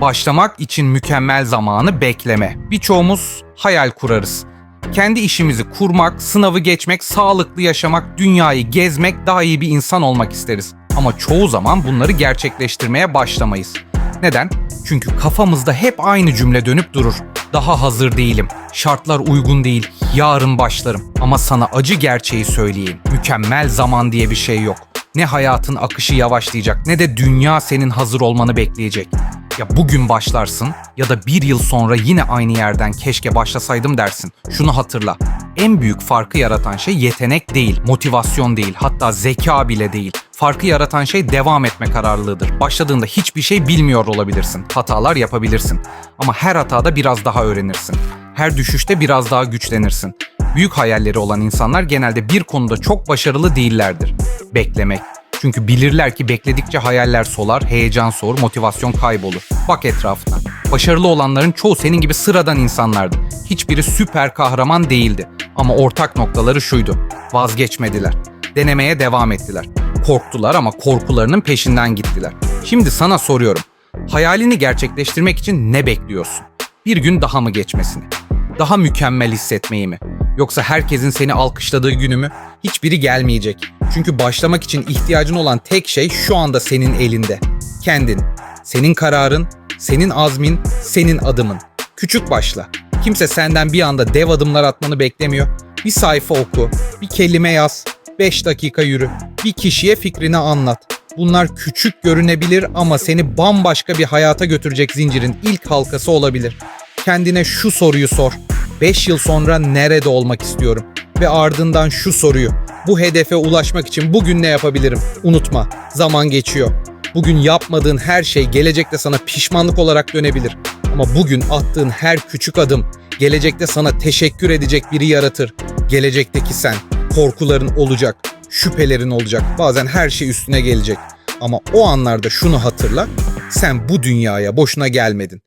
Başlamak için mükemmel zamanı bekleme. Birçoğumuz hayal kurarız. Kendi işimizi kurmak, sınavı geçmek, sağlıklı yaşamak, dünyayı gezmek, daha iyi bir insan olmak isteriz. Ama çoğu zaman bunları gerçekleştirmeye başlamayız. Neden? Çünkü kafamızda hep aynı cümle dönüp durur. Daha hazır değilim. Şartlar uygun değil. Yarın başlarım. Ama sana acı gerçeği söyleyeyim. Mükemmel zaman diye bir şey yok. Ne hayatın akışı yavaşlayacak ne de dünya senin hazır olmanı bekleyecek. Ya bugün başlarsın ya da bir yıl sonra yine aynı yerden keşke başlasaydım dersin. Şunu hatırla. En büyük farkı yaratan şey yetenek değil, motivasyon değil, hatta zeka bile değil. Farkı yaratan şey devam etme kararlılığıdır. Başladığında hiçbir şey bilmiyor olabilirsin. Hatalar yapabilirsin. Ama her hatada biraz daha öğrenirsin. Her düşüşte biraz daha güçlenirsin. Büyük hayalleri olan insanlar genelde bir konuda çok başarılı değillerdir. Beklemek. Çünkü bilirler ki bekledikçe hayaller solar, heyecan soğur, motivasyon kaybolur. Bak etrafına. Başarılı olanların çoğu senin gibi sıradan insanlardı. Hiçbiri süper kahraman değildi. Ama ortak noktaları şuydu. Vazgeçmediler. Denemeye devam ettiler. Korktular ama korkularının peşinden gittiler. Şimdi sana soruyorum. Hayalini gerçekleştirmek için ne bekliyorsun? Bir gün daha mı geçmesini? Daha mükemmel hissetmeyi mi? Yoksa herkesin seni alkışladığı günü mü? Hiçbiri gelmeyecek. Çünkü başlamak için ihtiyacın olan tek şey şu anda senin elinde. Kendin. Senin kararın, senin azmin, senin adımın. Küçük başla. Kimse senden bir anda dev adımlar atmanı beklemiyor. Bir sayfa oku, bir kelime yaz, 5 dakika yürü, bir kişiye fikrini anlat. Bunlar küçük görünebilir ama seni bambaşka bir hayata götürecek zincirin ilk halkası olabilir. Kendine şu soruyu sor. 5 yıl sonra nerede olmak istiyorum? Ve ardından şu soruyu. Bu hedefe ulaşmak için bugün ne yapabilirim? Unutma, zaman geçiyor. Bugün yapmadığın her şey gelecekte sana pişmanlık olarak dönebilir. Ama bugün attığın her küçük adım gelecekte sana teşekkür edecek biri yaratır. Gelecekteki sen, korkuların olacak, şüphelerin olacak. Bazen her şey üstüne gelecek. Ama o anlarda şunu hatırla. Sen bu dünyaya boşuna gelmedin.